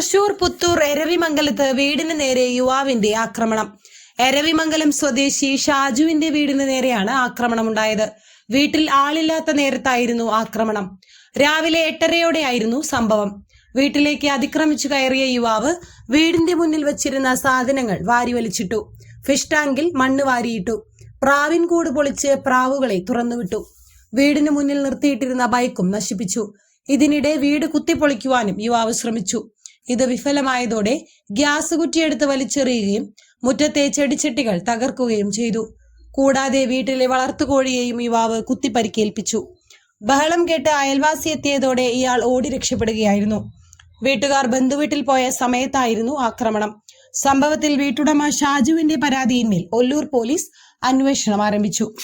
തൃശൂർ പുത്തൂർ എരവിമംഗലത്ത് വീടിന് നേരെ യുവാവിന്റെ ആക്രമണം. എരവിമംഗലം സ്വദേശി ഷാജുവിന്റെ വീടിന് നേരെയാണ് ആക്രമണമുണ്ടായത്. വീട്ടിൽ ആളില്ലാത്ത നേരത്തായിരുന്നു ആക്രമണം. രാവിലെ എട്ടരയോടെയായിരുന്നു സംഭവം. വീട്ടിലേക്ക് അതിക്രമിച്ചു കയറിയ യുവാവ് വീടിന്റെ മുന്നിൽ വച്ചിരുന്ന സാധനങ്ങൾ വാരിവലിച്ചിട്ടു ഫിഷ് ടാങ്കിൽ മണ്ണ് വാരിയിട്ടു. പ്രാവിൻ കൂട് പൊളിച്ച് പ്രാവുകളെ തുറന്നുവിട്ടു. വീടിന് മുന്നിൽ നിർത്തിയിട്ടിരുന്ന ബൈക്കും നശിപ്പിച്ചു. ഇതിനിടെ വീട് കുത്തിപ്പൊളിക്കുവാനും യുവാവ് ശ്രമിച്ചു. ഇത് വിഫലമായതോടെ ഗ്യാസ് കുറ്റിയെടുത്ത് വലിച്ചെറിയുകയും മുറ്റത്തെ ചെടിച്ചട്ടികൾ തകർക്കുകയും ചെയ്തു. കൂടാതെ വീട്ടിലെ വളർത്തുകോഴിയെയും യുവാവ് കുത്തിപ്പരിക്കേൽപ്പിച്ചു. ബഹളം കേട്ട് അയൽവാസി എത്തിയതോടെ ഇയാൾ ഓടി രക്ഷപ്പെടുകയായിരുന്നു. വീട്ടുകാർ ബന്ധുവീട്ടിൽ പോയ സമയത്തായിരുന്നു ആക്രമണം. സംഭവത്തിൽ വീട്ടുടമ ഷാജുവിന്റെ പരാതിയിന്മേൽ ഒല്ലൂർ പോലീസ് അന്വേഷണം ആരംഭിച്ചു.